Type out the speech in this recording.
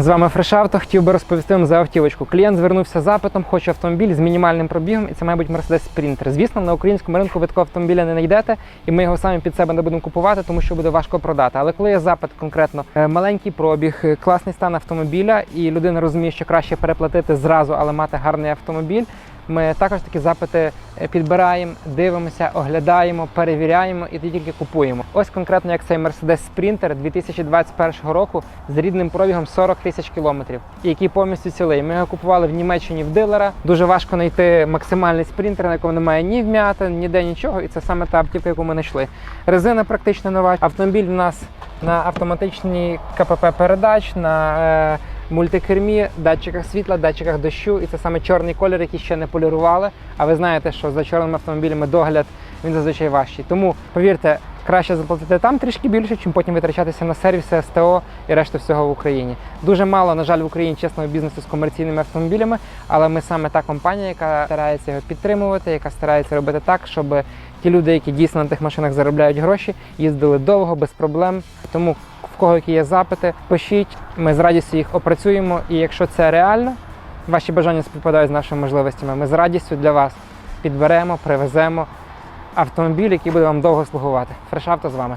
З вами Фрешавто. Хотів би розповісти вам за автівочку. Клієнт звернувся з запитом, хоче автомобіль з мінімальним пробігом, і це має бути Mercedes Sprinter. Звісно, на українському ринку ви такого автомобіля не знайдете, і ми його самі під себе не будемо купувати, тому що буде важко продати. Але коли є запит конкретно е, маленький пробіг, е, класний стан автомобіля, і людина розуміє, що краще переплатити зразу, але мати гарний автомобіль. Ми також такі запити е, підбираємо, дивимося, оглядаємо, перевіряємо і тільки купуємо. Ось конкретно як цей Mercedes Sprinter 2021 року з рідним пробігом 40 тисяч кілометрів, який повністю цілий. Ми його купували в Німеччині в дилера. Дуже важко знайти максимальний спринтер, на якому немає ні вм'яти, ніде нічого. І це саме та автівка, яку ми знайшли. Резина практично нова. Автомобіль в нас на автоматичній КПП передач. на... Е мультикермі, датчиках світла, датчиках дощу, і це саме чорний колір, який ще не полірували. А ви знаєте, що за чорними автомобілями догляд він зазвичай важчий. Тому повірте, краще заплатити там трішки більше, чим потім витрачатися на сервіси СТО і решту всього в Україні. Дуже мало, на жаль, в Україні чесного бізнесу з комерційними автомобілями, але ми саме та компанія, яка старається його підтримувати, яка старається робити так, щоб ті люди, які дійсно на тих машинах заробляють гроші, їздили довго, без проблем. Тому кого які є запити, пишіть, ми з радістю їх опрацюємо. І якщо це реально, ваші бажання співпадають з нашими можливостями, ми з радістю для вас підберемо, привеземо автомобіль, який буде вам довго слугувати. Фрешавто з вами.